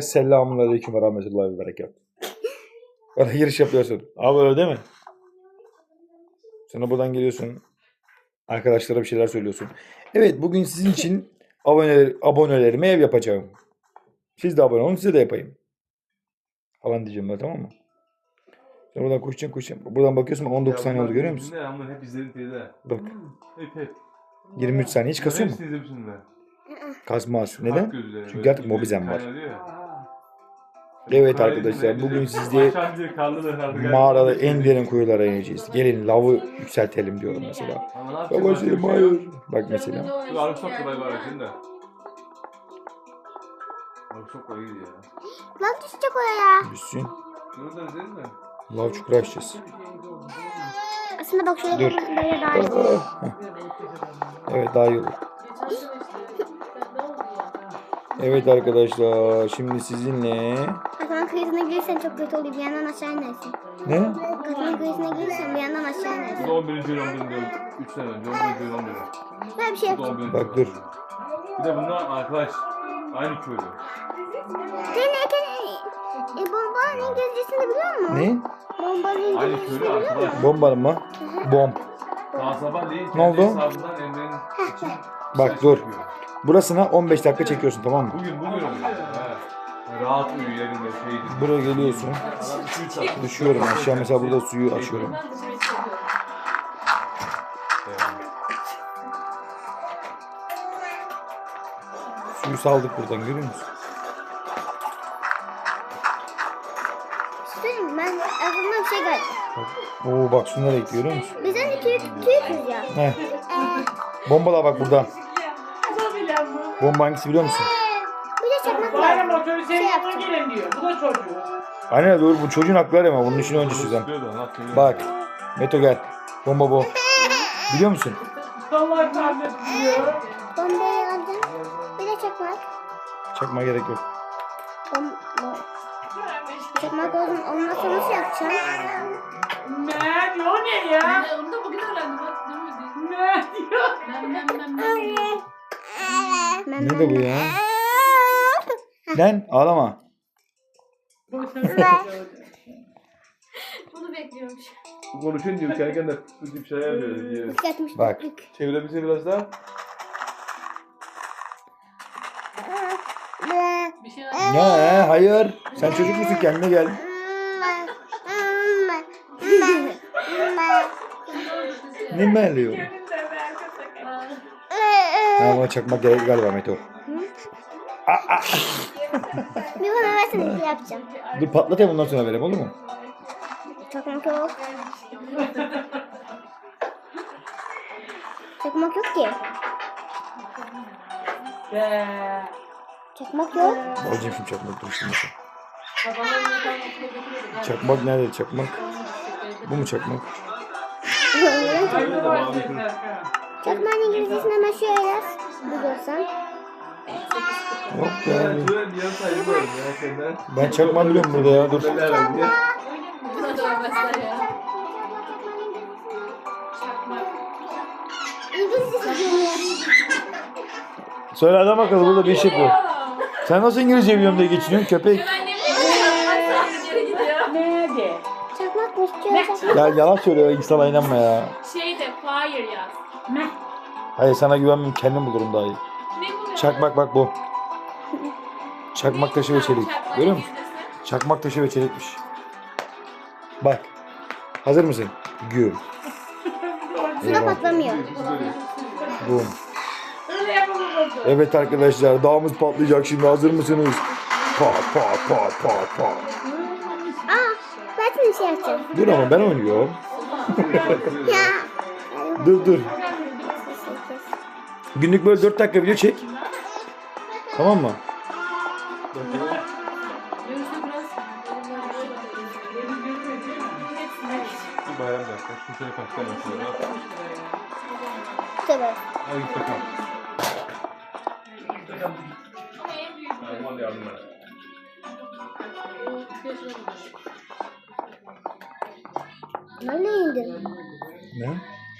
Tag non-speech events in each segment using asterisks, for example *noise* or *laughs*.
Selamun aleyküm ve rahmetullahi ve berekat. Bana giriş yapıyorsun. Abi öyle değil mi? Sonra buradan geliyorsun. Arkadaşlara bir şeyler söylüyorsun. Evet bugün sizin için *laughs* aboneler, abonelerime ev yapacağım. Siz de abone olun size de yapayım. Falan diyeceğim ben tamam mı? Sonra buradan koşacaksın koşacaksın. Buradan bakıyorsun 19 saniye oldu görüyor musun? Ne hep izledim teyze. Bak Hep hep. 23 saniye hiç kasıyor mu? Hepsini izlemişsin de. Kasmaz. Neden? Çünkü artık mobizem var. Evet arkadaşlar, bugün sizde Mağarada en derin kuyulara ineceğiz. Gelin lavı yükseltelim diyorum mesela. Başka bir şey hayır. Bak mesela. Şu arı çok kolay var şimdi. Arı çok kolay ya. Lan düşecek oraya. Düşsün. Lav çukuru açacağız. Aslında bak şöyle Dur. Evet daha iyi olur. Evet arkadaşlar şimdi sizinle Kafanın kıyısına gelirsen çok kötü oluyor. Bir yandan aşağı inersin. ne? Kafanın kıyısına gelirsen bir yandan aşağı Bu inersin. da 11. yıl 11. yıl. 3 sene önce 11. yıl 11. Böyle bir şey Bu da yap. 11. Bak dur. Bir de bunlar arkadaş. Aynı köylü. Deneyken e, bombanın İngilizcesini biliyor musun? Ne? Bombanın Aynı İngilizcesini köylü biliyor musun? arkadaş. Bomba mı? Bomb. Daha sabah değil. Ne oldu? hesabından Emre'nin için Bak saç dur. yapıyor. Burasına 15 dakika çekiyorsun tamam mı? Bugün bugün. He. Rahat uyu yerinde şeydi. Buraya geliyorsun. Adam 2-3 saat. Düşüyorum aşağı mesela burada suyu açıyorum. Suyu saldık buradan görüyor musun? Söyleyeyim mi? ben aklıma bir şey geldi. Bak. Oo bak su nereye gidiyor görüyor musun? Biz hani Türk, Türk'üz ya. Heh. Ee, Bombalar bak burada. Bomba hangisi biliyor musun? bir de çakmak Bayram var. motoru Şey yapacağım. gelin diyor. Bu da çocuğu. Aynen doğru bu çocuğun hakları ama bunun işini önce çözeceğim. Bak. Meto gel. Bomba bu. Biliyor musun? Allah kahretsin diyor. Bombayı aldım. Bir de çakmak. Çakma gerek yok. Bom, bom. Çakmak olsun. Olmazsa nasıl yapacağım? Ne diyor ne ya? Ne de bu ya? *laughs* Lan ağlama. Bunu bekliyormuş. Konuşun diyor kendi kendine bu tip şeyler yapıyor diyor. Bak. Çevirebilse biraz daha. Bir şey Ne? Hayır. Sen çocuk musun? Kendine gel. *laughs* Ne meliyor? Ha bana çakmak gerek galiba Meto. Bir bana versene bir şey yapacağım. Dur patlatayım ondan sonra vereyim olur mu? Çakmak yok. Çakmak yok ki. Çakmak yok. Alacağım şimdi çakmak dur şimdi. Çakmak nerede çakmak? Bu mu çakmak? Çakmağın İngilizcesini hemen şöyle yaz. Bulursan. Yok ya. Ya. Ben çakmak biliyorum burada ya dur. Buna ya. Çakmak. İngilizcesi bilmiyorum. Söyle adam bakalım burada bir iş yapıyor. Sen nasıl İngilizce biliyorum diye geçiniyorsun köpek. Ben ne bileyim. Çakmak. Şöyle çakmak. Ya yalan söylüyor insana inanma ya. Şey de fire yaz. Ne? Hayır sana güvenmem kendim bulurum daha iyi. Ne bu? Çakmak bak bu. *laughs* Çakmak taşı ve çelik. Çakmak Görüyor musun? İngilizcesi. Çakmak taşı ve çelikmiş. Bak. Hazır mısın? Güm. *laughs* Suda patlamıyor. Bum. Öyle. Evet arkadaşlar dağımız patlayacak şimdi hazır mısınız? Pat pat pat pat pat. Aa, ben sana bir şey yapacağım. Dur ama ben oynuyorum. Ya. Dur dur. Günlük böyle 4 dakika video çek. Tamam mı? Biraz. Bir dakika. Şu şöyle kaç tane mesela. Tabii. Hadi git bakalım. Hadi yardım et. İndin? Ne?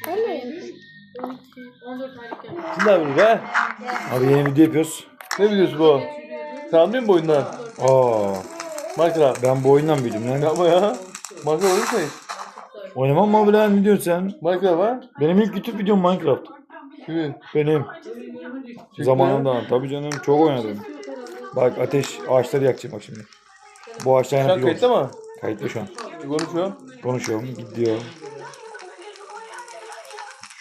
Nereye indin? 14 aylık yani. Siz ne yapıyorsunuz be? Abi yeni video yapıyoruz. Ne biliyorsun bu? Sen anlıyor musun bu oyundan? Aa, Minecraft. ben bu oyundan büyüdüm lan. Yapma ya. Minecraft oyun sayı. Oynamam mı abi lan ne diyorsun sen? Minecraft ha? Benim ilk YouTube videom Minecraft. Kimin? Benim. Zamanında tabii canım çok oynadım. Bak ateş ağaçları yakacağım bak şimdi. Bu ağaçlar an yanıyor. kayıtta mı? Kayıtlı şu an. Konuşuyor. Konuşuyorum gidiyor.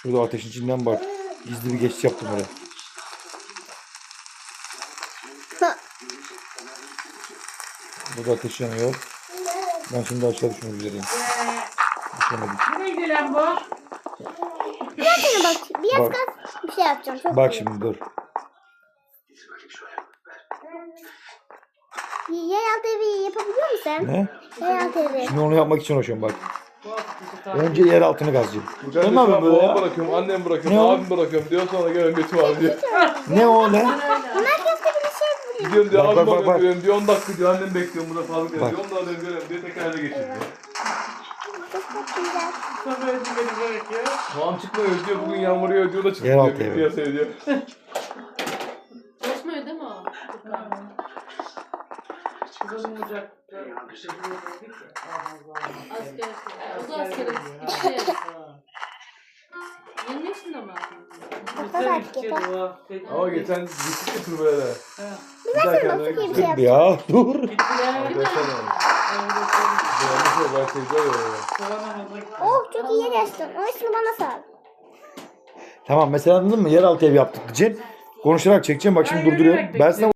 Şurada ateşin içinden bak. Gizli bir geçiş yaptım oraya. Burada ateş yanıyor. Ben şimdi aşağı düşmek üzereyim. Düşemedik. Nereye lan bu? Şuna bak. Biraz Bak. gaz bir şey yapacağım. Çok Bak iyi. şimdi dur. Yeraltı evi yapabiliyor musun sen? Ne? Yeraltı evi. Şimdi onu yapmak için uğraşıyorum bak. Önce yer altını Sen de ne böyle ya? bırakıyorum, annem bırakıyorum, Ne o? abim bırakıyorum diyor sonra gelen götüm abi diyor. Ne o bir şey Gidiyorum diyor, Bak, abim bak, bak, bak. diyor, 10 dakika diyor, annem bekliyorum burada fazla Bak. diyor, 10 dakika diyor, diyor, tekrar eve geçiyor diyor. Sana. Tamam çıkmıyor diyor, bugün yağmur yağıyor diyor da Yer diyor, altı bir evi. piyasaya diyor. Çalışmıyor değil mi o? Kızılmayacak. Asker. Da. Yeni yaşında mı? kadar yeter. Ama geçen gittik ya. Bir çok iyi bir şey Dur bir yapacağım. ya dur. Arkadaşlar ya, ben ya. Oh çok iyi yer açtın. O ismi bana sal. Tamam mesela anladın mı? Yeraltı ev yaptık diyeceksin. Konuşarak çekeceğim. Bak şimdi Ben durduruyorum. yürüyerek Ben sana